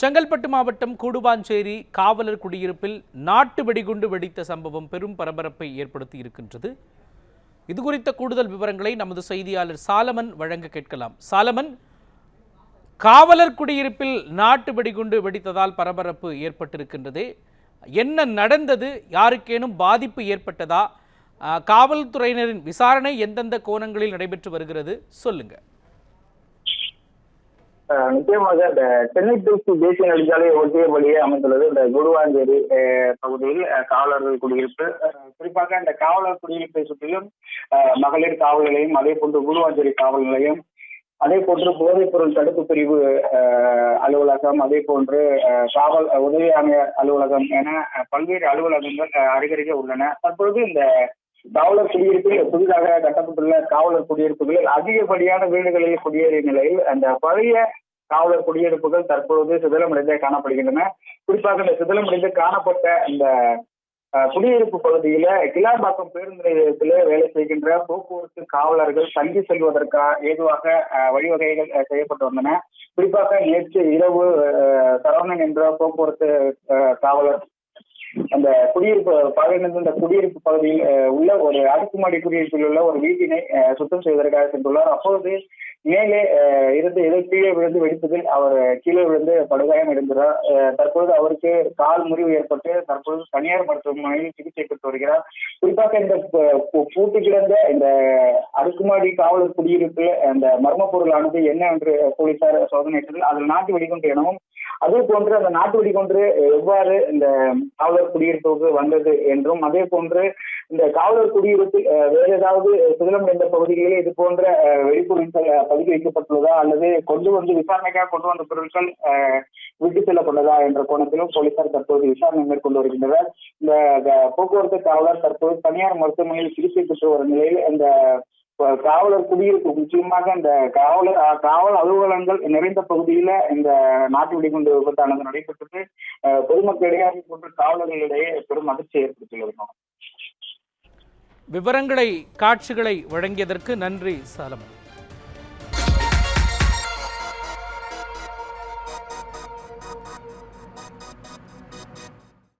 செங்கல்பட்டு மாவட்டம் கூடுவாஞ்சேரி காவலர் குடியிருப்பில் நாட்டு வெடிகுண்டு வெடித்த சம்பவம் பெரும் பரபரப்பை ஏற்படுத்தி இருக்கின்றது. இது குறித்த கூடுதல் விவரங்களை நமது செய்தியாளர் சாலமன் வழங்க கேட்கலாம். சாலமன் காவலர் குடியிருப்பில் நாட்டு வெடிகுண்டு வெடித்ததால் பரபரப்பு ஏற்பட்டிருக்கின்றது. என்ன நடந்தது? யாருக்கேனும் பாதிப்பு ஏற்பட்டதா? காவல்துறையினரின் விசாரணை எந்தெந்த கோணங்களில் நடைபெற்று வருகிறது? சொல்லுங்க. நிச்சயமாக இந்த சென்னை திருச்சி தேசிய நெடுஞ்சாலை ஒட்டிய வழியே அமைந்துள்ளது இந்த குருவாஞ்சேரி பகுதியில் காவலர்கள் குடியிருப்பு. குறிப்பாக இந்த காவலர் குடியிருப்பை சுற்றிலும் மகளிர் காவல் நிலையம் அதே போன்று குருவாஞ்சேரி காவல் நிலையம் அதே போன்று போதைப்பொருள் தடுப்பு பிரிவு அலுவலகம் அதே போன்று அஹ், காவல் உதவி ஆணையர் அலுவலகம் என பல்வேறு அலுவலகங்கள் அருகருகே உள்ளன. தற்பொழுது இந்த காவலர் குடியிருப்பில் புதிதாக கட்டப்பட்டுள்ள காவலர் குடியிருப்புகளில் அதிகப்படியான வீடுகளில் குடியேறிய நிலையில் அந்த பழைய காவலர் குடியிருப்புகள் தற்பொழுது சிதிலமடைந்தே காணப்படுகின்றன. குறிப்பாக இந்த சிதிலமடைந்து காணப்பட்ட அந்த குடியிருப்பு பகுதியில கிளாம்பாக்கம் பேருந்து நிலையத்தில் வேலை செய்கின்ற போக்குவரத்து காவலர்கள் தங்கி செல்வதற்காக ஏதுவாக அஹ், வழிவகைகள் செய்யப்பட்டு வந்தன. குறிப்பாக நேற்று இரவு அஹ், சரவணன் என்ற போக்குவரத்து காவலர் அந்த குடியிருப்பு பகுதியிலிருந்து இந்த குடியிருப்பு பகுதியில் உள்ள அடுக்குமாடி குடியிருப்பில் உள்ள ஒரு வீட்டினை சுத்தம் செய்வதற்காக சென்றுள்ளார். அப்போது மேலே இருந்து ஏதோ கீழே விழுந்து வெடித்ததில் அவர் கீழே விழுந்து படுகாயம் அடைந்தார் தற்பொழுது அவருக்கு கால் முறிவு ஏற்பட்டு தற்பொழுது தனியார் மருத்துவமனையில் சிகிச்சை பெற்று வருகிறார். குறிப்பாக இந்த ப- பூட்டி கிடந்த இந்த அடுக்குமாடி காவலர் குடியிருப்பில் அந்த மர்ம பொருளானது என்ன என்று போலீசார் சோதனை செய்தது அதில் நாட்டு வெடிகுண்டு எனவும் அதே போன்று அந்த நாட்டு வெடிகுண்டு எவ்வாறு இந்த காவலர் குடியிருப்புக்கு வந்தது என்றும் அதே போன்று இந்த காவலர் குடியிருப்பில் வேற வேறு ஏதாவது சிதிலம் என்ற பகுதிகளில் இது போன்ற அஹ், வெடிப்பொருட்கள் பதுக்கி வைக்கப்பட்டுள்ளதா? அல்லது கொண்டு வந்து விசாரணைக்காக கொண்டு வந்த பொருட்கள் விட்டு செல்லப்பட்டதா என்ற கோணத்திலும் போலீசார் தற்போது விசாரணை மேற்கொண்டு வருகின்றனர். இந்த போக்குவரத்து காவலர் தற்போது தனியார் மருத்துவமனையில் சிகிச்சை பெற்று வரும் நிலையில் இந்த காவலர் குடியிருப்பு முக்கியமாக இந்த காவலர் காவல் அலுவலகங்கள் நிறைந்த பகுதியில இந்த நாட்டு வெடிகுண்டு விபத்தானது நடைபெற்றது. பொதுமக்களிடையே போன்ற காவலர்களிடையே பெரும் அதிர்ச்சி ஏற்படுத்தியிருக்கோம் விவரங்களை காட்சிகளை வழங்கியதற்கு நன்றி சாலமன்.